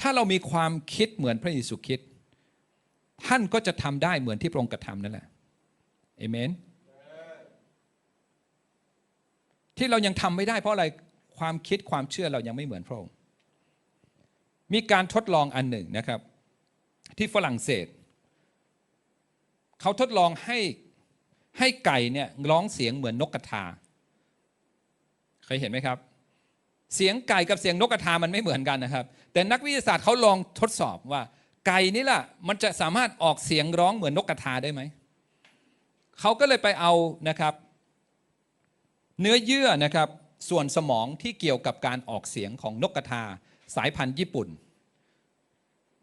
ถ้าเรามีความคิดเหมือนพระเยซูคริดท่านก็จะทำได้เหมือนที่พระองค์กระทำนั่นแหละเอเมนที่เรายังทำไม่ได้เพราะอะไรความคิดความเชื่อเรายังไม่เหมือนพระองค์มีการทดลองอันหนึ่งนะครับ ที่ฝรั่งเศส เขาทดลองให้ให้ไก่เนี่ยร้องเสียงเหมือนนกกระทา เคยเห็นไหมครับ เสียงไก่กับเสียงนกกระทามันไม่เหมือนกันนะครับ แต่นักวิทยาศาสตร์เขาลองทดสอบว่า ไก่นี่แหละมันจะสามารถออกเสียงร้องเหมือนนกกระทาได้ไหมเขาก็เลยไปเอานะครับ เนื้อเยื่อนะครับส่วนสมองที่เกี่ยวกับการออกเสียงของนกกระทาสายพันธุ์ญี่ปุ่น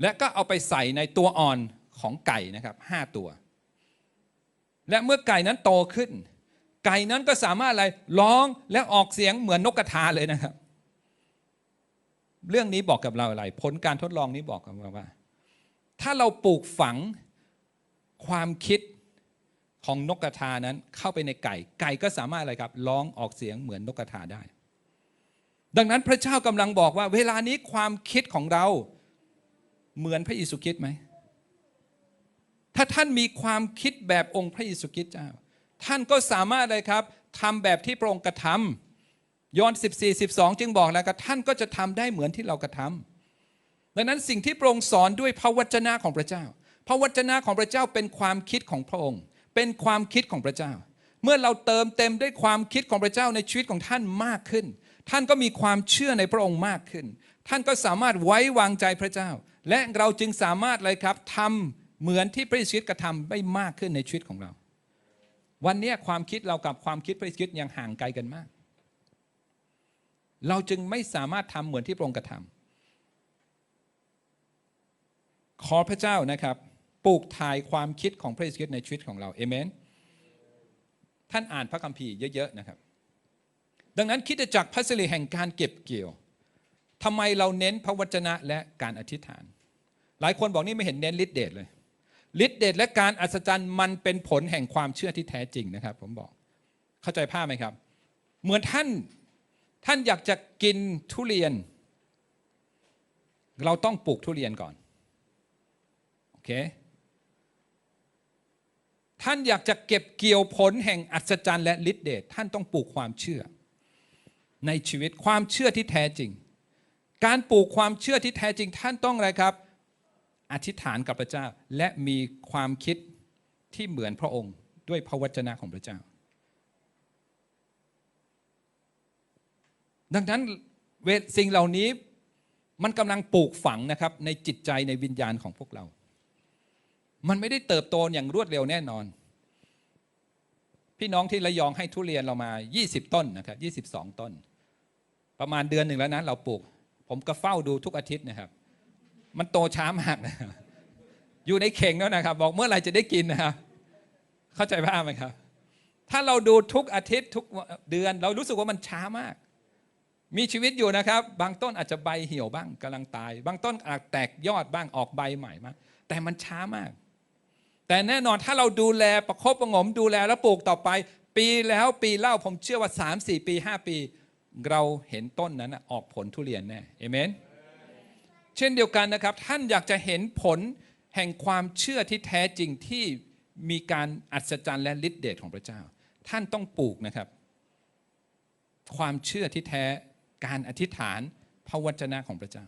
และก็เอาไปใส่ในตัวอ่อนของไก่นะครับห้าตัว และเมื่อไก่นั้นโตขึ้น ไก่นั้นก็สามารถอะไรร้องและออกเสียงเหมือนนกกระทาเลยนะครับ เรื่องนี้บอกกับเราอะไร ผลการทดลองนี้บอกกับเราว่า ถ้าเราปลูกฝังความคิดของนกกระทานั้นเข้าไปในไก่ ไก่ก็สามารถอะไรครับร้องออกเสียงเหมือนนกกระทาได้ ดังนั้นพระเจ้ากำลังบอกว่า เวลานี้ความคิดของเราเหมือนพระเยซูคริสต์ไหม ถ้าท่านมีความคิดแบบองค์พระเยซูคริสต์เจ้า ท่านก็สามารถเลยครับทำแบบที่พระองค์กระทำ ยอห์น14 12 จึงบอกแล้วก็ท่านก็จะทำได้เหมือนที่เรากระทำดังนั้นสิ่งที่พระองค์สอนด้วยพระวจนะของพระเจ้า พระวจนะของพระเจ้าเป็นความคิดของพระองค์ เป็นความคิดของพระเจ้า เมื่อเราเติมเต็มด้วยความคิดของพระเจ้าในชีวิตของท่านมากขึ้น ท่านก็มีความเชื่อในพระองค์มากขึ้น ท่านก็สามารถไว้วางใจพระเจ้า และเราจึงสามารถเลยครับทำเหมือนที่พระเยซูกระทำได้มากขึ้นในชีวิตของเรา วันนี้ความคิดเรากับความคิดพระเยซูยังห่างไกลกันมาก เราจึงไม่สามารถทำเหมือนที่พระองค์กระทำขอพระเจ้านะครับ ปลูกถ่ายความคิดของพระเยซูคริสต์ในชีวิตของเราเอเมน ท่านอ่านพระคัมภีร์เยอะๆนะครับ ดังนั้นคิดจักรพัสรีแห่งการเก็บเกี่ยวทำไมเราเน้นพระวจนะและการอธิษฐาน หลายคนบอกนี่ไม่เห็นเน้นฤทธิเดชเลยฤทธิเดชและการอัศจรรย์มันเป็นผลแห่งความเชื่อที่แท้จริงนะครับ ผมบอกเข้าใจภาพไหมครับ เหมือนท่าน ท่านอยากจะกินทุเรียน เราต้องปลูกทุเรียนก่อน โอเค ท่านอยากจะเก็บเกี่ยวผลแห่งอัศจรรย์และฤทธิเดช ท่านต้องปลูกความเชื่อ ในชีวิตความเชื่อที่แท้จริง การปลูกความเชื่อที่แท้จริง ท่านต้องอะไรครับ อธิษฐานกับพระเจ้า และมีความคิดที่เหมือนพระองค์ด้วยพระวจนะของพระเจ้า ดังนั้นเวทสิ่งเหล่านี้มันกำลังปลูกฝังนะครับ ในจิตใจในวิญญาณของพวกเรา มันไม่ได้เติบโตอย่างรวดเร็วแน่นอน พี่น้องที่ระยองให้ทุเรียนเรามา 20 ต้นนะครับ22 ต้น ประมาณเดือนหนึ่งแล้วนะเราปลูก ผมก็เฝ้าดูทุกอาทิตย์นะครับ มันโตช้ามากนะอยู่ในเข่งแล้วนะครับ บอกเมื่อไหร่จะได้กินนะครับเข้าใจภาพไหมครับ ถ้าเราดูทุกอาทิตย์ทุกเดือน เรารู้สึกว่ามันช้ามาก มีชีวิตอยู่นะครับ บางต้นอาจจะใบเหี่ยวบ้างกำลังตาย บางต้นอาจแตกยอดบ้างออกใบใหม่มาแต่มันช้ามาก แต่แน่นอนถ้าเราดูแลประคบประงมดูแลแล้วปลูกต่อไป ปีแล้วปีเล่าผมเชื่อว่า 3 4 ปี 5 ปี เราเห็นต้นนั้นออกผลทุเรียนแน่เอเมนเช่นเดียวกันนะครับ ท่านอยากจะเห็นผลแห่งความเชื่อที่แท้จริงที่มีการอัศจรรย์และฤทธิเดชของพระเจ้า ท่านต้องปลูกนะครับ ความเชื่อที่แท้ การอธิษฐานพระวจนะของพระเจ้า